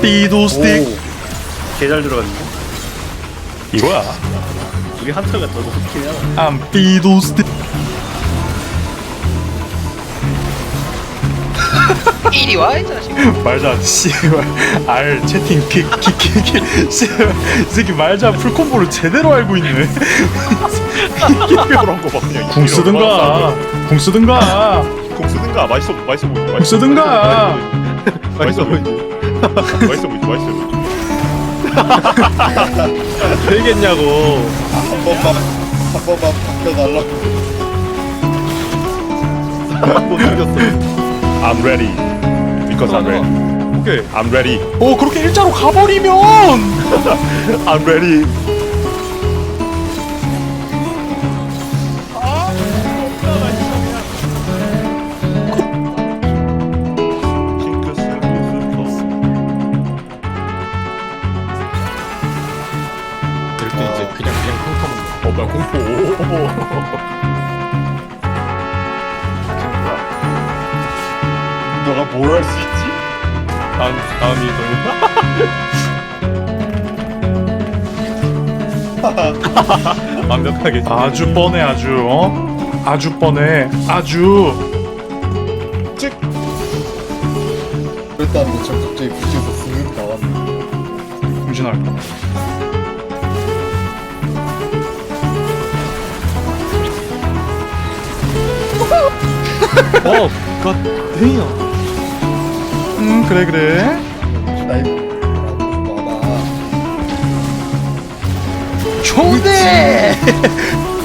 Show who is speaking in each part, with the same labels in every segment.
Speaker 1: 삐도 스틱.
Speaker 2: 개잘 들어갔는데?
Speaker 1: 이거야.
Speaker 2: 우리 한타가 더 높긴 하다.
Speaker 1: 암삐도 스틱.
Speaker 3: 이리 와, 이 자식.
Speaker 1: 말자 씨발 R 채팅 킥킥킥 씨발 이 새끼 말자 풀콤보를 제대로 알고 있네.
Speaker 4: 그런 거봐 그냥.
Speaker 1: 궁 쓰든가. 궁 쓰든가
Speaker 4: 궁 쓰든가. 맛있어 맛있어 보이
Speaker 1: 궁 쓰든가.
Speaker 4: 맛있어 보이지? 맛있어 보이지? 맛있어 보이지?
Speaker 2: 되겠냐고.
Speaker 5: 한 번만 한 번만 바꿔달라고
Speaker 2: 못 죽였어.
Speaker 4: I'm ready. Because I'm ready.
Speaker 2: 오케이.
Speaker 4: I'm ready.
Speaker 1: 오 그렇게 일자로 가버리면.
Speaker 4: I'm ready
Speaker 5: 뭘 할 수 있지?
Speaker 2: 다음 다음이 돌린다. 완벽하게.
Speaker 1: 아주 뻔해 아주 어 아주 뻔해 아주
Speaker 5: 찍 그랬다는데 저 갑자기 부시에서 쓱 나왔네
Speaker 1: 정신할까
Speaker 2: 어, 갓 데이야.
Speaker 1: 음 그래 그래. 좋네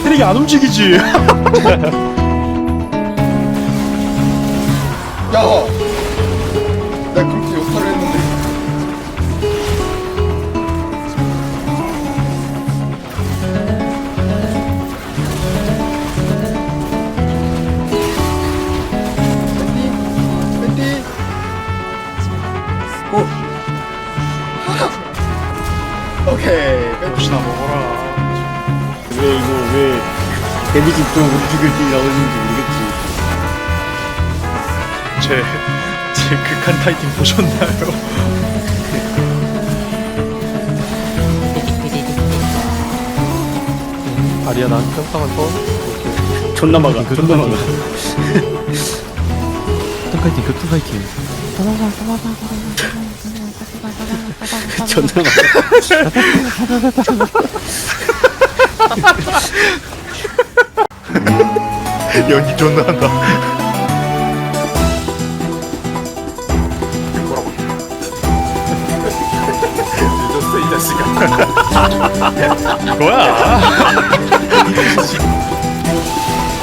Speaker 1: 테릭이 안 움직이지.
Speaker 5: 야! 오케이
Speaker 1: 혹시나 먹어라
Speaker 2: 왜 이거 왜 데미지 좀 우리 죽일지 나오는지 모르겠지.
Speaker 1: 제, 제 극한 타이팅 보셨나요?
Speaker 2: 아리야 난 평상한 거. 존나 막아. 존나 막아.
Speaker 6: 교통 파이팅, 교통 파이팅.
Speaker 2: 존나 막아.
Speaker 4: 연기 존나 한다 늦었어 이 자식아
Speaker 1: 이거야?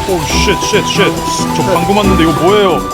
Speaker 1: 오 쉣 쉣 쉣 저 방금 왔는데 이거 뭐예요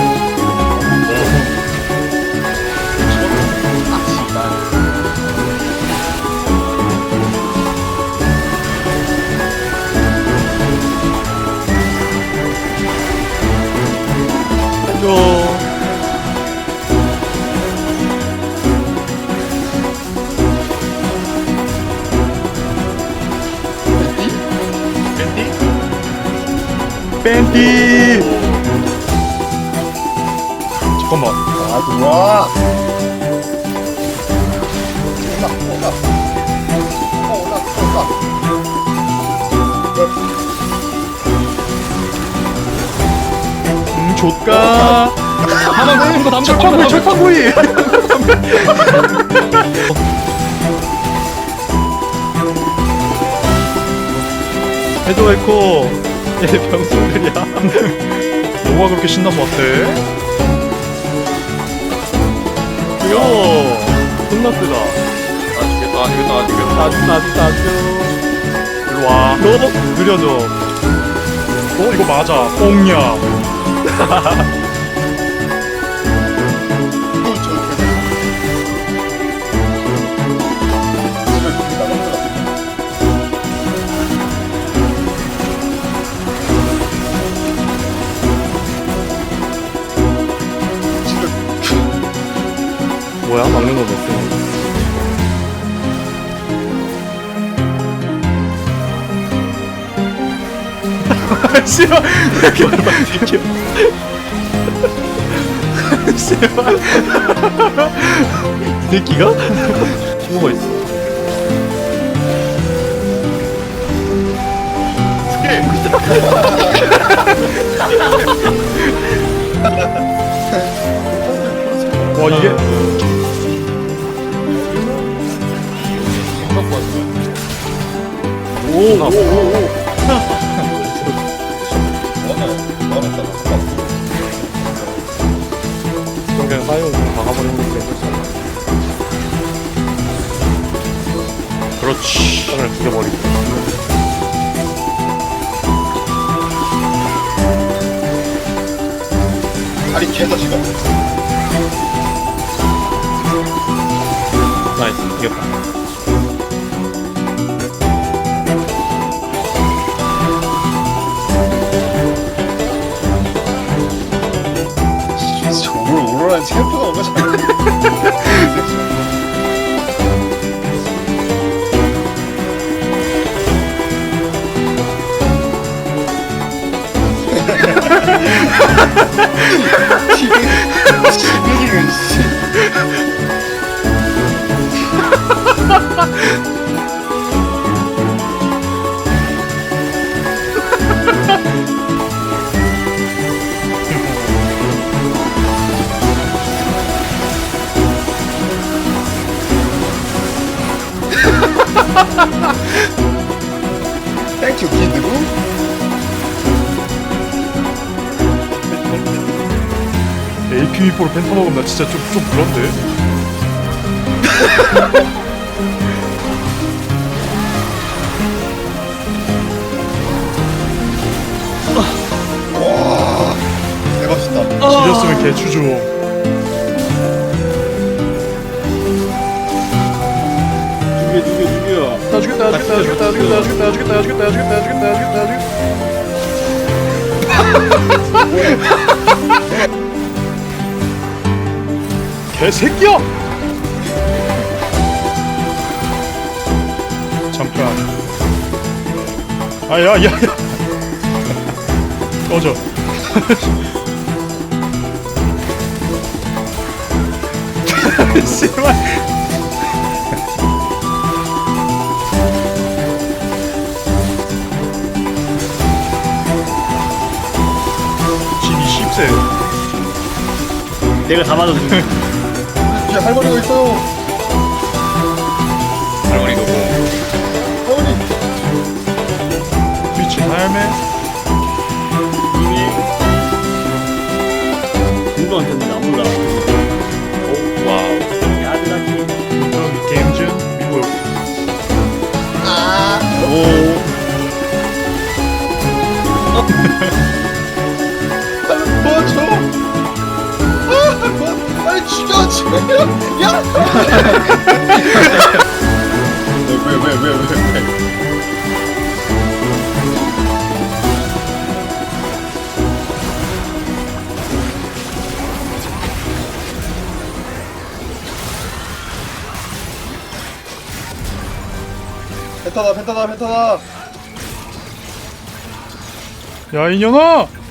Speaker 5: 아 좋아 올라 올라 어, 올라 올라
Speaker 1: 음 좋까 하나 내리는 거 남자 철판구이 철판구이
Speaker 2: 해도 에코. 얘 병신들이야.
Speaker 1: 뭐가 그렇게 신나서 왔대?
Speaker 2: 이거 존나 세다. 아시겠다, 아시겠다, 아시겠다. 아시겠다, 아시겠다, 아시겠다.
Speaker 1: 일로 와
Speaker 2: 너 느려져.
Speaker 1: 어 이거 맞아 뽕냐 씨발 씨발
Speaker 6: 이 새끼가? 친구가 있어?
Speaker 1: 와 이게
Speaker 6: 그냥 사이온 박아버리는 게 괜찮아
Speaker 1: 그렇지.
Speaker 6: 땅을 죽여버리고.
Speaker 5: 다리 개자식아.
Speaker 6: 나이스. 이겼다
Speaker 5: 난 생각보다 뭔가 잘. 지금 지금 땡큐 기드고.
Speaker 1: APB4로 펜타 먹으면 나 진짜 좀, 좀 그런데
Speaker 5: 대박이다.
Speaker 1: 지렸으면 개추죠 죽였다 나 죽였다 나 죽였다 나 죽였다 나 죽였다 나 죽였다 나 죽였다 나 죽였다 나 죽였다 나 죽였다 나 죽였다 개새끼야! 잠깐. 아야야야. 꺼져. 씨발 씹세
Speaker 2: 내가 다 맞았어.
Speaker 5: 뒤에 할머니가 있어요.
Speaker 3: 할머니도 뭐
Speaker 5: 할머니.
Speaker 1: 미친 할매.
Speaker 2: 이미 공도 안 쳤는데 안 몰라.
Speaker 3: 와우.
Speaker 2: 야드라키
Speaker 1: 그런 게임즈 미국
Speaker 2: 오
Speaker 5: 왜왜왜 왜왜 왜? 펜타다 펜타다 펜타다
Speaker 1: 야 이년아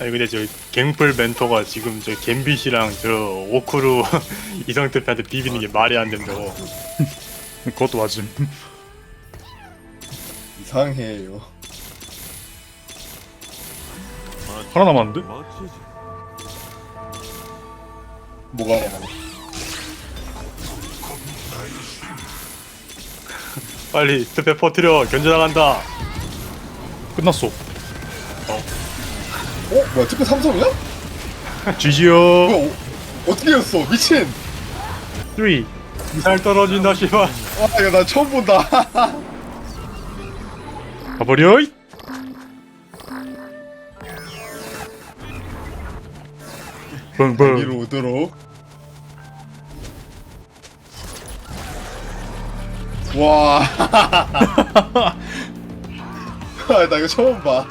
Speaker 1: 아니 근데 저 갱플 멘토가 지금 저 갬빗이랑 저 오크루 이성태한테 비비는 게 말이 안 된다고. 그것도 맞음.
Speaker 5: 이상해요
Speaker 1: 하나 남았는데?
Speaker 5: 뭐가?
Speaker 1: 빨리 스페 퍼트려. 견제당한다. 끝났어.
Speaker 5: 어? 뭐야 특허 삼성이야? 뭐야 어, 어떻게 했어? 미친!
Speaker 1: 3 이살 떨어진다 씨발.
Speaker 5: 와 이거 나 처음 본다.
Speaker 1: 가버려 이 빵빵.
Speaker 5: 여기로 오도록. 와아 나 이거 처음 봐.